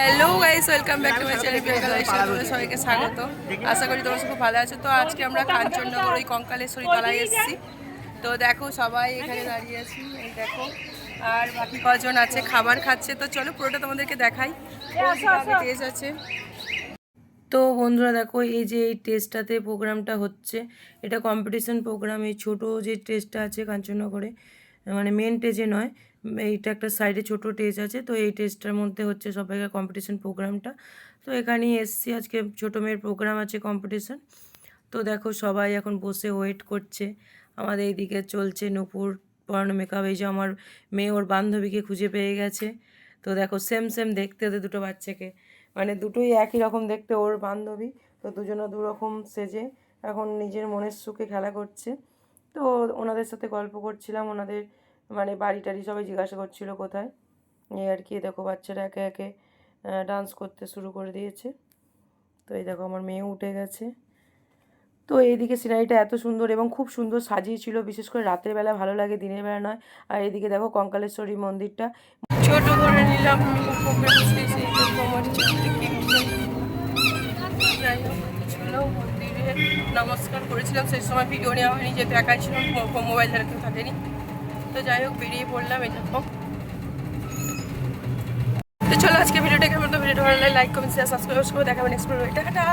Hello guys welcome back to my channel তোমাদের সবাইকে স্বাগত। আশা করি তোমরা সব খুব ভালো আছো। তো আজকে আমরা কাঞ্চননগর ওই কঙ্কালেশ্বরী তলায় এসেছি। তো দেখো সবাই এখানে দাঁড়িয়ে আছি। এই দেখো আর বাকি কজন আছে খাবার খাচ্ছে। তো চলো পুরোটা তোমাদেরকে দেখাই। টেস্ট আছে। তো বন্ধুরা দেখো এই যে এই টেস্টটাতে প্রোগ্রামটা হচ্ছে। এটা কম্পিটিশন প্রোগ্রাম এই ছোটো যে টেস্টটা আছে কাঞ্চননগরে মানে মেন টেজে নয়। এইটা একটা সাইডে ছোট টেজ আছে। তো এই টেস্টটার মধ্যে হচ্ছে সবাইকার কম্পিটিশন প্রোগ্রামটা তো এখানেই এসছি আজকে, ছোটো মেয়ের প্রোগ্রাম আছে কম্পিটিশন তো দেখো সবাই এখন বসে ওয়েট করছে। আমাদের এইদিকে চলছে নূপুর পড়ানো মেকআপ এই যে আমার মেয়ে ওর বান্ধবীকে খুঁজে পেয়ে গেছে। তো দেখো সেম সেম দেখতে ওদের দুটো বাচ্চাকে। মানে দুটোই একই রকম দেখতে ওর বান্ধবী। তো দুজনে দু রকম সেজে এখন নিজের মনের সুখে খেলা করছে। তো ওনাদের সাথে গল্প করছিলাম, ওনাদের মানে বাড়ি টাড়ি সবাই জিজ্ঞাসা করছিল কোথায়। এই আর কি, দেখো বাচ্চারা একে একে ডান্স করতে শুরু করে দিয়েছে। তো এই দেখো আমার মেয়ে উঠে গেছে। তো এইদিকে সিনারিটা এত সুন্দর এবং খুব সুন্দর সাজিয়েছিল, বিশেষ করে রাতের বেলা ভালো লাগে, দিনের বেলা নয়। আর এদিকে দেখো কঙ্কালেশ্বরী মন্দিরটা। ছোট করে নিলাম নমস্কার করেছিলাম, সেই সময় ভিডিও নেওয়া হয়নি, যেহেতু একাই ছিলাম মোবাইল ধরে কেউ থাকেনি। তো যাই হোক, বেরিয়ে পড়লাম, এই দেখো। তো চলো আজকে ভিডিওটা কেমন তো ভিডিওটা ভালো লাগে লাইক কমেন্ট শেয়ার সাবস্ক্রাইব করে দেখাবেন নেক্সট ভিডিও টাটা!